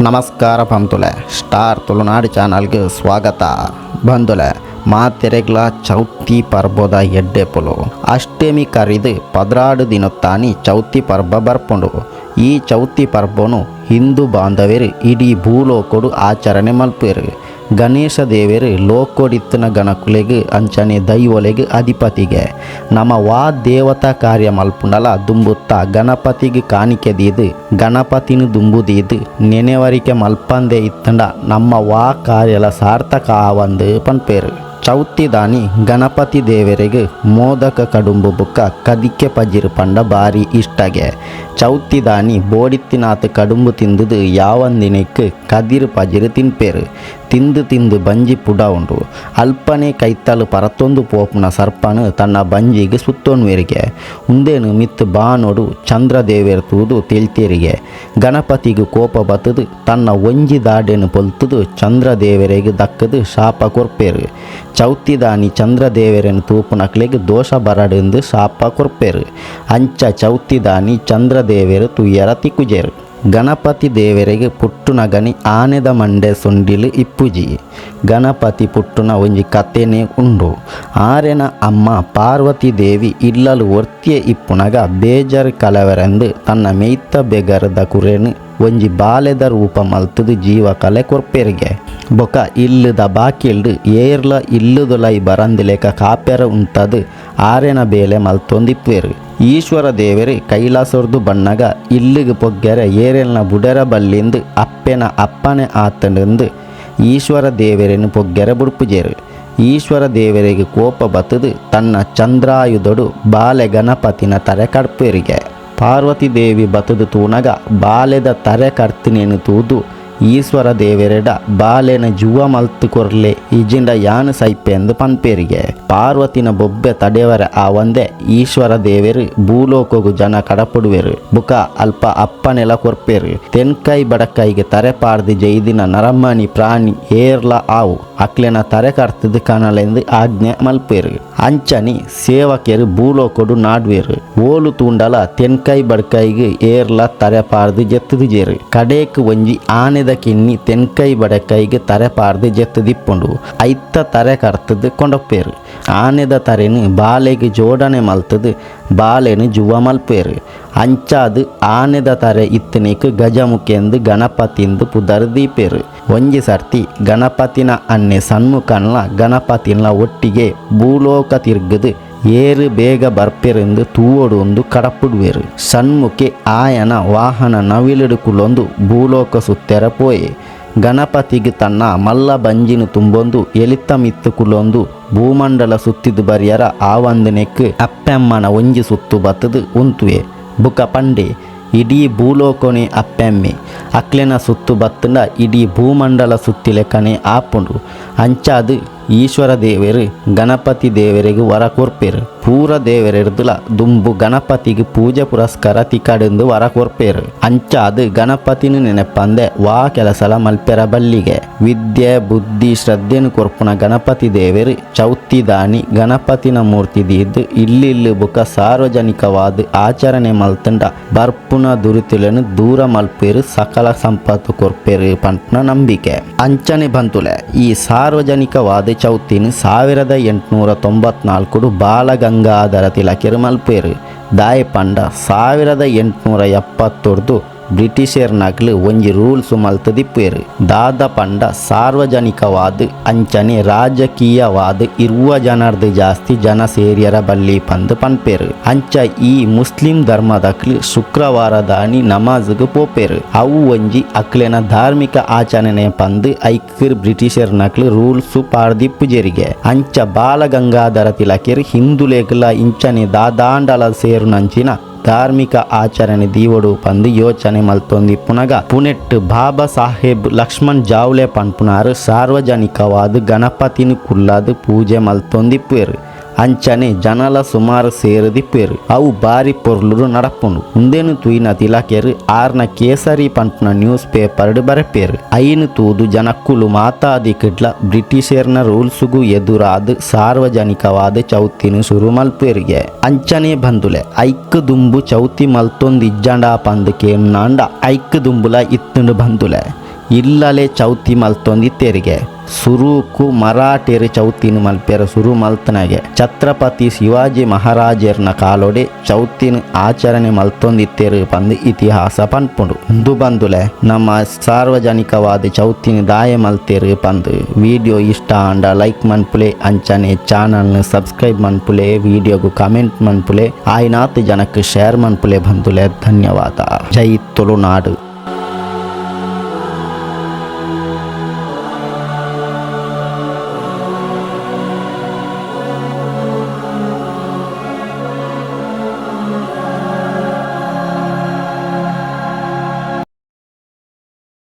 ನಮಸ್ಕಾರ ಬಂಧುಲೆ, ಸ್ಟಾರ್ ತುಳುನಾಡು ಚಾನಲ್ಗೆ ಸ್ವಾಗತ. ಬಂಧುಲೆ, ಮಾತೆರೆಗ್ಲ ಚೌತಿ ಪರ್ಬದ ಎಡ್ಡೆ ಪುಲು. ಅಷ್ಟಮಿ ಕರಿದು ಪದ್ರಾಡು ದಿನತ್ತಾನಿ ಚೌತಿ ಪರ್ಬ ಬರ್ಪುಂಡು. ಈ ಚೌತಿ ಪರ್ಬನು ಹಿಂದೂ ಬಾಂಧವರು ಇಡೀ ಭೂಲೋಕಡು ಆಚರಣೆ ಮಲ್ಪೇರು ಗಣೇಶ ದೇವರು ಲೋಕೋಡಿತ್ತನ ಗಣಕುಲೆಗೆ, ಅಂಚನೆ ದೈವಲೆಗೆ ಅಧಿಪತಿಗೆ. ನಮ್ಮ ವಾ ದೇವತಾ ಕಾರ್ಯ ಮಲ್ಪುಂಡಲ ದುಂಬುತ್ತ ಗಣಪತಿಗೆ ಕಾಣಿಕೆ ದೀದು, ಗಣಪತಿನ ದುಂಬುದೀದು ನೆನೆವರಿಕೆ ಮಲ್ಪಂದೆ ಇತ್ತಂಡ ನಮ್ಮ ವಾ ಕಾರ್ಯಲ ಸಾರ್ಥಕ ಆವಂದು ಪನ್ಪೇರು. ಚೌತಿ ದಾನಿ ಗಣಪತಿ ದೇವರಿಗೆ ಮೋದಕ ಕಡುಂಬು ಬುಕ್ಕ ಕದಿಕೆ ಪಜಿರು ಪಂಡ ಬಾರಿ ಇಷ್ಟಗೆ. ಚೌತಿ ದಾನಿ ಬೋಡಿತ್ತಿನಾತ್ ಕಡುಂಬು ತಿಂದುದು ಯಾವಂದಿನಕ್ಕೆ ಕದಿರು ಪಜಿರು ತಿನ್ಪೇರು. ತಿಂದು ತಿಂದು ಬಂಜಿ ಪುಡ ಉಂಡು. ಅಲ್ಪನೆ ಕೈತಲು ಪರತೊಂದು ಪೋಪುನ ಸರ್ಪನು ತನ್ನ ಬಂಜಿಗೆ ಸುತ್ತೋನ್ವೇರಿಗೆ ಉಂದೇನು ಮಿತ್ ಬಾನೋಡು ಚಂದ್ರದೇವೇರ್ ತೂದು ತಿಳ್ತೀರಿಗೆ. ಗಣಪತಿಗೆ ಕೋಪ ಬತ್ತದು ತನ್ನ ಒಂಜಿ ದಾಡೆನು ಪೊಲ್ತುದು ಚಂದ್ರದೇವರಿಗೆ ದಕ್ಕದು ಶಾಪ ಕೊರ್ಪೇರು. ಚೌತಿದಾನಿ ಚಂದ್ರದೇವರನ್ನು ತೂಪುನಕ್ಲೆಗೆ ದೋಷ ಬರಡೆಂದು ಶಾಪ ಕೊರ್ಪೇರು. ಅಂಚ ಚೌತಿದಾನಿ ಚಂದ್ರದೇವರು ತುಯ್ಯರ ತಿಕ್ಕುಜೇರು ಗಣಪತಿ ದೇವರಿಗೆ ಪುಟ್ಟುನ ಗಣಿ ಆನೆದ ಮಂಡೆ ಸೊಂಡಿಲು ಇಪ್ಪುಜಿ ಗಣಪತಿ ಪುಟ್ಟುನ ಒಂಜಿ ಕಥೆನೇ ಉಂಡು ಆರೆನ ಅಮ್ಮ ಪಾರ್ವತಿ ದೇವಿ ಇಲ್ಲಲು ಒರ್ತಿಯ ಇಪ್ಪುನಗ ಬೇಜಾರು ಕಲವರೆಂದು ತನ್ನ ಮೇಯ್ತ ಬೆಗರದ ಕುರೆನು ಒಂಜಿ ಬಾಲೆದ ರೂಪ ಮಲ್ತದು ಜೀವ ಕಲೆ ಕೊರ್ಪೆರಿಗೆ. ಬೊಕ ಇಲ್ಲದ ಬಾಕಿಲ್ಡು ಏರ್ಲ ಇಲ್ಲುದೊಲೈ ಬರಂದಿಲೇಕ ಕಾಪ್ಯರ ಉಂಟದು ಆರೆನ ಬೇಲೆ ಮಲ್ತೊಂದಿಪ್ಪೇರು. ಈಶ್ವರ ದೇವರು ಕೈಲಾಸರ್ದು ಬಣ್ಣಗ ಇಲ್ಲಿಗೆ ಪೊಗ್ಗೆರೆ ಏರೆಲ್ನ ಬುಡರ ಬಲ್ಲಿಂದು ಅಪ್ಪೆನ ಅಪ್ಪನೆ ಆತನೆಂದು ಈಶ್ವರ ದೇವರನ್ನು ಪೊಗ್ಗೆರೆ ಬುಡ್ಪುಜೇರು. ಈಶ್ವರ ದೇವರಿಗೆ ಕೋಪ ಬತ್ತದು ತನ್ನ ಚಂದ್ರಾಯುಧಡು ಬಾಲೆ ಗಣಪತಿನ ತರೆ ಕಡ್ಪೇರಿಗೆ. ಪಾರ್ವತಿ ದೇವಿ ಬತದು ತೂನಗ, ಬಾಲೆದ ತರೆ ಕರ್ತಿನೇನು ತೂದು, ಈಶ್ವರ ದೇವೆರೆಡ ಬಾಲೆನ ಜುವ ಮಲ್ತು ಕೊರ್ಲೆ ಇಜಿಂಡ ಯಾನು ಸೈಪೆ ಎಂದು ಪನ್ಪೇರಿಗೆ. ಪಾರ್ವತಿನ ಬೊಬ್ಬೆ ತಡೆಯವರ ಆ ಒಂದೆ, ಈಶ್ವರ ದೇವೆರು, ಭೂಲೋಕಗು ಜನ ಕಡಪಡುವೆರು, ಬುಕ ಅಲ್ಪ ಅಪ್ಪನೆಲ ಕೊರ್ಪೇರು. ತೆನ್ಕೈ ಬಡಕೈಗೆ ತರೆ ಪಾರ್ದಿ ಜೈದಿನ ನರಮ್ಮಣಿ ಪ್ರಾಣಿ ಏರ್ಲ ಆವು. ಅಕ್ಲೆನ ತರೆ ಕರ್ತದ ಕನಲೆಂದು ಆಜ್ಞೆ ಮಲ್ಪೇರು. ಅಂಚನಿ ಸೇವಕರು ಭೂಲೋಕೊಡು ನಾಡ್ವೇರು. ಓಲು ತೂಂಡಲ ತೆನ್ಕೈ ಬಡಕೈಗೆ ಏರ್ಲ ತರೆ ಪಾರ್ದು ಜೆತ್ತದು ಜೇರು. ಕಡೇಕ್ ಒಂಜಿ ಆನೆದ ಕಿನ್ನಿ ತೆನ್ಕೈ ಬಡಕೈಗೆ ತರೆ ಪಾರ್ದು ಜೆತ್ತು ದಿಪ್ಪುಂಡು ಐತ್ತ ತರೆ ಕರ್ತದ ಕೊಂಡಪ್ಪೇರು. ಆನೆದ ತರೆನು ಬಾಲೆಗೆ ಜೋಡಣೆ ಮಲ್ತದು ಬಾಲೆನು ಜುವ ಮಲ್ಪೇರು. ಅಂಚಾದು ಆನೆದ ತರೆ ಇತ್ತನಿಕ್ ಗಜಮುಖೆಂದು ಗಣಪತಿಂದು ಪುದರ್ ದೀಪೇರು ಒಂಜಿ ಸರ್ತಿ ಗಣಪತಿನ ಅನ್ನೆ ಸನ್ಮುಖನ್ಲ ಗಣಪತಿನ ಒಟ್ಟಿಗೆ ಭೂಲೋಕ ತಿರ್ಗದು ಏರು ಬೇಗ ಬರ್ಪೆರೆಂದು ತೂವಡು ಒಂದು ಕಡಪುಡುವೆರು. ಸಣ್ಮುಖೆ ಆಯನ ವಾಹನ ನವಿಲಿಡುಕುಲೊಂದು ಭೂಲೋಕ ಸುತ್ತೆರ ಪೋಯೆ. ಗಣಪತಿಗೆ ತನ್ನ ಮಲ್ಲ ಬಂಜಿನು ತುಂಬೊಂದು ಎಲಿತ್ತ ಮಿತ್ತುಕುಲೊಂದು ಭೂಮಂಡಲ ಸುತ್ತಿದು ಬರಿಯರ ಆವಂದನೆಕ್ ಅಪ್ಪೆಮ್ಮನ ಒಂಜಿ ಸುತ್ತು ಬತ್ತದು ಉಂತುವೆ. ಬುಕ ಪಂಡೆ ಇಡೀ ಭೂಲೋಕನೆ ಅಪ್ಪೆಮ್ಮೆ. ಅಕ್ಲೆನ ಸುತ್ತು ಬತ್ತಂಡ ಇಡೀ ಭೂಮಂಡಲ ಸುತ್ತಿಲೆಕ್ಕನೆ ಆಪುಂಡು. ಅಂಚಾದು ಈಶ್ವರ ದೇವರು, ಗಣಪತಿ ದೇವರಿಗೆ ವರ ಕೊರ್ಪೇರು ಪೂರ ದೇವರೆಡ್ದುಲ ದುಂಬು ಗಣಪತಿಗೆ ಪೂಜೆ ಪುರಸ್ಕಾರ ತಿಕಡೆಂದು ವರ ಕೊರ್ಪೇರು ಅಂಚಾದು ಗಣಪತಿನ ನೆನಪಂದೆ ವಾ ಕೆಲಸಲ ಮಲ್ಪೆರ ಬಲ್ಲಿಗೆ. ವಿದ್ಯೆ, ಬುದ್ಧಿ, ಶ್ರದ್ಧೆನು ಕೊರ್ಪುನ ಗಣಪತಿ ದೇವರು ಚೌತಿ ದಾನಿ ಗಣಪತಿನ ಮೂರ್ತಿ ದೀದ್ದು ಇಲ್ಲಿ ಬುಕ ಸಾರ್ವಜನಿಕವಾದ ಆಚರಣೆ ಮಲ್ತಂಡ ಬರ್ಪುನ ದುರಿತಿలను ದೂರ ಮಲ್ಪೇರು ಸಕಲ ಸಂಪತ್ತು ಕೊರ್ಪೇರು ಪಂಟ್ನ ನಂಬಿಕೆ. ಅಂಚನೆ ಬಂತುಲೆ ಈ ಸಾರ್ವಜನಿಕವಾದ ಚೌತಿನ ಸಾವಿರದ ಎಂಟುನೂರ ತೊಂಬತ್ನಾಲ್ಕು ಬಾಲಗಂಗಾಧರ ತಿಲಕಿರು ಮಲ್ಪೇರು ದಾಯಪಂಡ ಸಾವಿರದ ಎಂಟುನೂರ ಎಪ್ಪತ್ತೊರ್ದು ಬ್ರಿಟಿಷರ್ನಾಗ್ಲು ಒಂಜಿ ರೂಲ್ಸ್ ಮಲ್ತದಿಪ್ಪೇರು ದಾದ ಪಂಡ ಸಾರ್ವಜನಿಕವಾದ, ಅಂಚನೆ ರಾಜಕೀಯವಾದ, ಇರುವ ಜನರ್ದು ಜಾಸ್ತಿ ಜನ ಸೇರಿಯರ ಬಲ್ಲಿ ಪಂದು ಪನ್ಪೇರು. ಅಂಚ ಈ ಮುಸ್ಲಿಂ ಧರ್ಮದಕ್ಲು ಶುಕ್ರವಾರ ದಾನಿ ನಮಾಜ್ಗೆ ಪೋಪೇರು. ಅವು ಒಂಜಿ ಅಕ್ಲೆನ ಧಾರ್ಮಿಕ ಆಚರಣೆ ಪಂದು ಬ್ರಿಟಿಷರ್ ಬ್ರಿಟಿಷರ್ನಕ್ಲು ರೂಲ್ಸ್ ಪಾರ್ದಿಪ್ಪು ಜೆರಿಗೆ. ಅಂಚ ಬಾಲಗಂಗಾಧರ ತಿಲಕಿರ್ ಹಿಂದುಲೇಗ್ಲ ಇಂಚನೆ ದಾದಾಂಡಲ ಸೇರು ನಂಚಿನ ಧಾರ್ಮಿಕ ಆಚರಣೆ ದೀವಡು ಪಂದು ಯೋಚನೆ ಮಲ್ತೊಂದಿಪ್ಪುನಗ ಪುನೆಟ್ ಬಾಬಾ ಸಾಹೇಬ್ ಲಕ್ಷ್ಮಣ್ ಜಾವ್ಲೆ ಪನ್ಪುನಾರು ಸಾರ್ವಜನಿಕವಾದ ಗಣಪತಿನ ಕುಲ್ಲಾದ ಪೂಜೆ ಮಲ್ತೊಂದಿಪ್ಪೇರು ಅಂಚನೆ ಜನಲ ಸುಮಾರು ಸೇರದಿಪ್ಪೇರು ಅವು ಬಾರಿ ಪೊರ್ಲುರು ನಡಪುಂಡು ಮುಂದೇನು ತೂಯಿನ ತಿಲಾಕೆರು, ಆರ್ನ ಕೇಸರಿ ಪಂಪ್ನ ನ್ಯೂಸ್ ಪೇಪರ್ಡ್ ಬರಪೇರು. ಐನು ತೂದು ಜನಕ್ಕುಲು ಮಾತಾದಿ ಕಿಡ್ಲ ಬ್ರಿಟಿಷರ್ನ ರೂಲ್ಸುಗು ಎದುರಾದ ಸಾರ್ವಜನಿಕವಾದ ಚೌತಿನು ಶುರು ಮಲ್ಪೇರಿಗೆ ಅಂಚನೆ ಬಂದುಲೆ ಐಕ್ ದುಂಬು ಚೌತಿ ಮಲ್ತೊಂದು ಇಜ್ಜಂಡ ಪಂದು ನಾಂಡ ಐಕ್ ದುಂಬುಲ ಇತ್ತುಂಡು ಬಂದುಲೆ. ಇಲ್ಲಲೆ ಚೌತಿ ಮಲ್ತೊಂದಿತ್ತೇರಿಗೆ ಸುರುಕು ಮರಾಠೇರು ಚೌತಿನ ಮಲ್ಪೆರ ಸುರು ಮಲ್ತನಾಗೆ ಛತ್ರಪತಿ ಶಿವಾಜಿ ಮಹಾರಾಜರ್ನ ಕಾಲೊಡೆ ಚೌತಿನ ಆಚರಣೆ ಮಲ್ತೊಂದಿತ್ತೇರು ಪಂದು ಇತಿಹಾಸ ಪನ್ಪುಂಡು. ಹಿಂದು ಬಂದುಲೆ ನಮ್ಮ ಸಾರ್ವಜನಿಕವಾದ ಚೌತಿನ ದಾಯ ಮಲ್ತೇರು ಪಂದು ವಿಡಿಯೋ ಇಷ್ಟ ಅಂಡ ಲೈಕ್ ಮನ್ಪುಲೆ, ಅಂಚನೆ ಚಾನಲ್ನ ಸಬ್ಸ್ಕ್ರೈಬ್ ಮನ್ಪುಲೆ, ವಿಡಿಯೋಗು ಕಮೆಂಟ್ ಮನ್ಪುಲೆ, ಆಯ್ನಾತ್ ಜನಕ್ಕೆ ಶೇರ್ ಮನ್ಪುಲೆ ಬಂದುಲೆ. ಧನ್ಯವಾದ. ಜೈ ತುಳುನಾಡು.